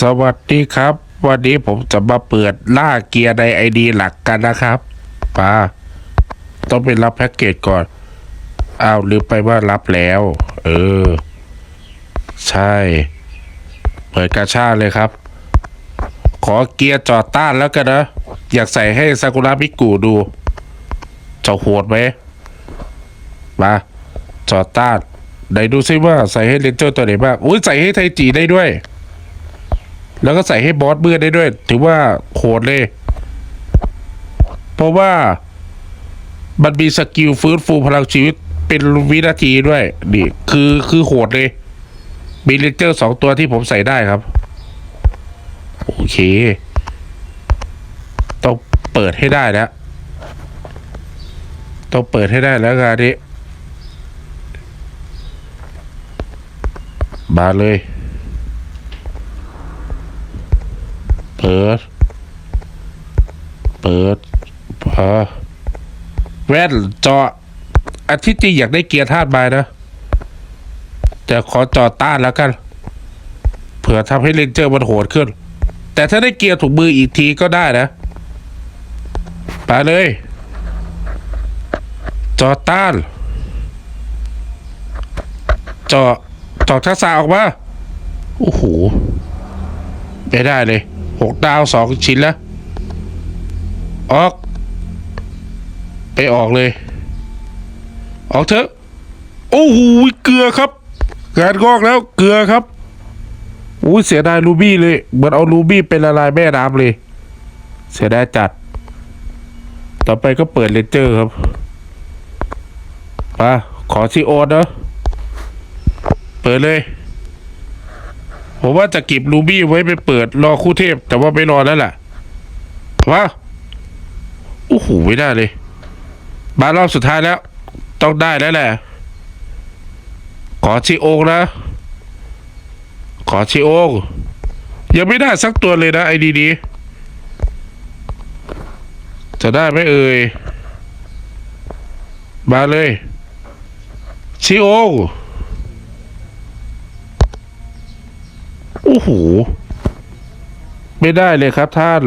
สวัสดีครับ วันนี้ผมจะมาเปิดล่าเกียร์ในไอดีหลักกันนะครับป้าต้องไปรับแพ็กเกจก่อนอ้าวลืมไปว่ารับแล้ว เออ ใช่ เปิดกาชาเลยครับ ขอเกียร์จอดต้านแล้วกันนะ อยากใส่ให้ซากุระมิกุดู จะโหดไหมมาจอดต้านไหนดูซิว่าใส่ให้เลนเจอร์ตัวไหนบ้างอุ้ยใส่ให้ไทจีได้ด้วย แล้วก็ใส่ให้บอสเบื่อได้ด้วย ถือว่าโหดเลย เพราะว่ามันมีสกิลฟื้นฟูพลังชีวิตเป็นวินาทีด้วยนี่คือคือโหดเลยมีเลนเจอร์สองตัวที่ผมใส่ได้ครับ โอเค ต้องเปิดให้ได้แล้วต้องเปิดให้ได้แล้วงานนี้มาเลย เปิ ด เปิดพอแว่นจออาทิตย์จริงอยากได้เกียร์ธาตุไม้นะแต่ขอจอต้านแล้วกัน เผื่อทำให้เลนเจอร์มันโหดขึ้น แต่ถ้าได้เกียร์ถูกมืออีกทีก็ได้นะ ไปเลย จอต้าน จอจอทักษะออกมา โอ้โห ไม่ได้เลย หกดาวสองชิ้นแล้วออก ไปออกเลย ออกเถอะ โอ้โหเกลือครับงานงอกแล้วเกลือครับอุ้ยเสียดายรูบี้เลย เหมือนเอารูบี้เป็นละลายแม่น้ำเลย เสียดายจัด ต่อไปก็เปิดเลนเจอร์ครับมาขอซีโอนนะเปิดเลย ผมว่าจะเก็บรูบี้ไว้ไปเปิดรอคู่เทพ แต่ว่าไม่รอแล้วล่ะมาโอ้โหไม่ได้เลย มารอบสุดท้ายแล้ว ต้องได้แล้วแหละ ขอชีโองนะ ขอชีโองยังไม่ได้สักตัวเลยนะไอ้ดีดีจะได้ไหมเอ่ย มาเลยชีโอง โอ้โห ไม่ได้เลยครับท่าน